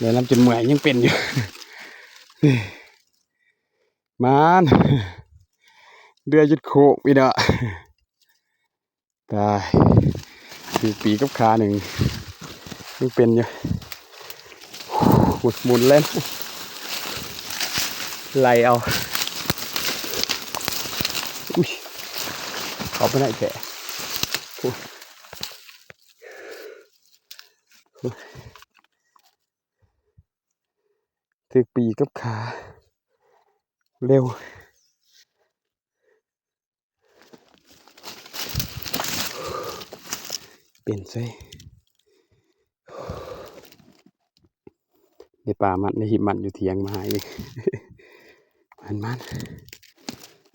เดี๋ยวน้ำจนเมื่อยยังเป็นอยู่มานเดือยุดโคกอีดะตายคือปีกับขาหนึ่งยังเป็นอยู่หมุนหมุนเล่นไล่เอาอุ้ยเขาไปไหนแกโอ้ ถือปีกับขา เร็ว เปลี่ยนใส่ในป่ามันในหิมันอยู่เทียงมาอีกมันมัน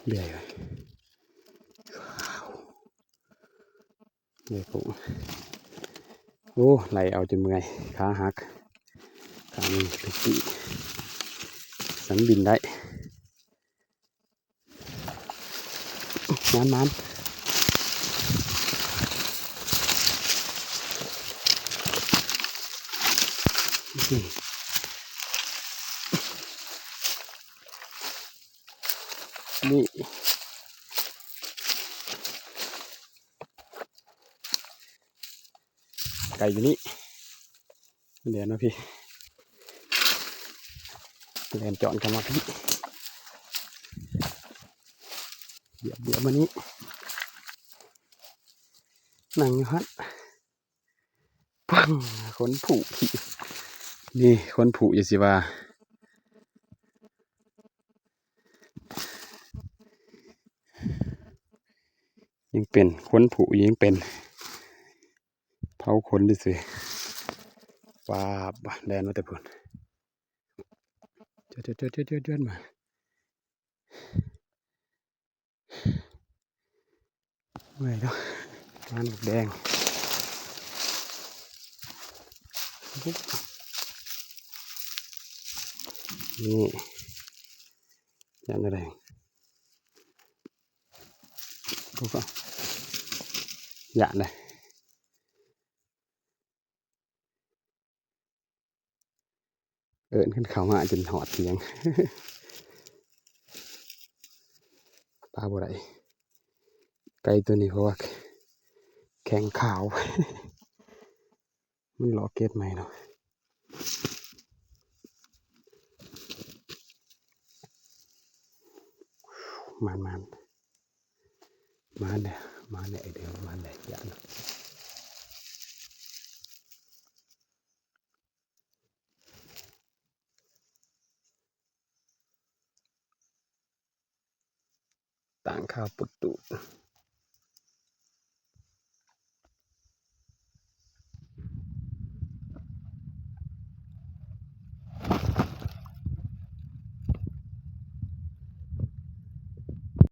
เบื่อยเลยเดี๋ยวผมโอ้ไหลเอาจนเมื่อยขาหัก ขาหนึ่งเป็นปีสันบินได้มันมันอื้อนี่ไก่อยู่นี่เดี๋ยวนะพี่ เรียนจอนกันมาพี่เดี๋ยวเดี๋ยวมานี้นั่งอยู่ฮัดปังคนผูพี่นี่คนผูอย่าสิว่ายังเป็นคนผูยังเป็นเผาคนดิสิว้าบแลนมาแต่พุ่น เจอเจอเจอเจอเจอเจอมาเมื่อยแล้วงานบุกแดง ปุ๊บนี่ยันอะไรปุ๊บอะหยาด เลยเอินขึ้นเขามาจนหอดเทียงปลาบ่ได้ไก่ตัวนี้เพราะว่าแข็งขาว มันหลอกเก็ตไหมเนาะมันมันมันเนี่ยมันเนี่ยไอเดียวมันเนี่ยอย่านะ ต่างข้าวปุตตุ